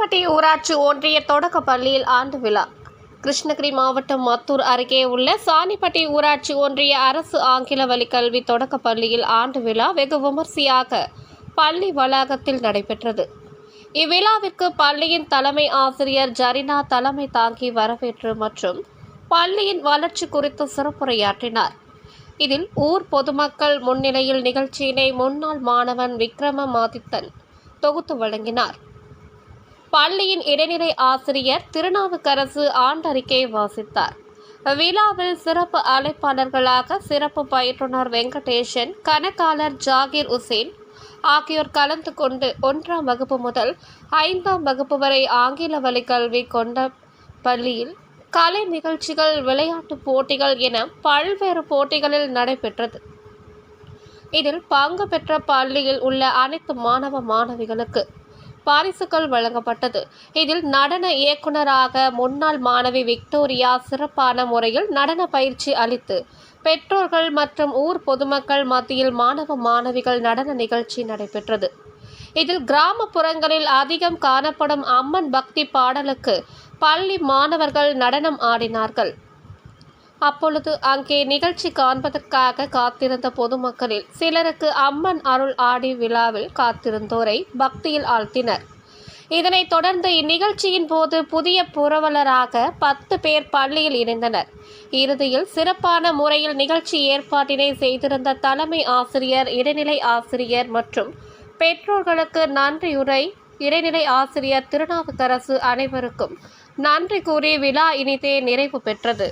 சாணிப்பட்டி ஊராட்சி ஒன்றிய தொடக்க பள்ளியில் ஆண்டு விழா. கிருஷ்ணகிரி மாவட்டம் மத்தூர் அருகே உள்ள சாணிப்பட்டி ஊராட்சி ஒன்றிய அரசு ஆங்கில வழி கல்வி தொடக்க பள்ளியில் ஆண்டு விழா வெகு விமர்சையாக பள்ளி வளாகத்தில் நடைபெற்றது. இவ்விழாவிற்கு பள்ளியின் தலைமை ஆசிரியர் ஜரினா தலைமை தாங்கி வரவேற்று மற்றும் பள்ளியின் வளர்ச்சி குறித்து சிறப்புரையாற்றினார். இதில் ஊர் பொதுமக்கள் முன்னிலையில் நிகழ்ச்சியினை முன்னாள் மாணவன் விக்ரமமாதித்தன் தொகுத்து வழங்கினார். பள்ளியின் இடைநிலை ஆசிரியர் திருநாவுக்கரசு ஆண்டறிக்கை வாசித்தார். விழாவில் சிறப்பு அழைப்பாளர்களாக சிறப்பு பயிற்றுனர் வெங்கடேசன் கணக்காளர் ஜாகிர் உசேன் ஆகியோர் கலந்து கொண்டு ஒன்றாம் வகுப்பு முதல் ஐந்தாம் வகுப்பு வரை ஆங்கில வழி கல்வி கொண்ட பள்ளியில் கலை நிகழ்ச்சிகள் விளையாட்டுப் போட்டிகள் என பல்வேறு போட்டிகளில் நடைபெற்றது. இதில் பங்கு பெற்ற பள்ளியில் உள்ள அனைத்து மாணவ மாணவிகளுக்கு பரிசுகள் வழங்கப்பட்டது. இதில் நடன இயக்குனராக முன்னாள் மாணவி விக்டோரியா சிறப்பான முறையில் நடன பயிற்சி அளித்து பெற்றோர்கள் மற்றும் ஊர் பொதுமக்கள் மத்தியில் மாணவ மாணவிகள் நடன நிகழ்ச்சி நடைபெற்றது. இதில் கிராமப்புறங்களில் அதிகம் காணப்படும் அம்மன் பக்தி பாடலுக்கு பள்ளி மாணவர்கள் நடனம் ஆடினார்கள். அப்பொழுது அங்கே நிகழ்ச்சி காண்பதற்காக காத்திருந்த பொதுமக்களில் சிலருக்கு அம்மன் அருள் ஆடி விழாவில் காத்திருந்தோரை பக்தியில் ஆழ்த்தினர். இதனைத் தொடர்ந்து இந்நிகழ்ச்சியின் போது புதிய புரவலராக பத்து பேர் பள்ளியில் இணைந்தனர். இறுதியில் சிறப்பான முறையில் நிகழ்ச்சி ஏற்பாட்டினை செய்திருந்த தலைமை ஆசிரியர் இடைநிலை ஆசிரியர் மற்றும் பெற்றோர்களுக்கு நன்றியுரை. இடைநிலை ஆசிரியர் திருநாவுக்கரசு அனைவருக்கும் நன்றி கூறி விழா இனிதே நிறைவு பெற்றது.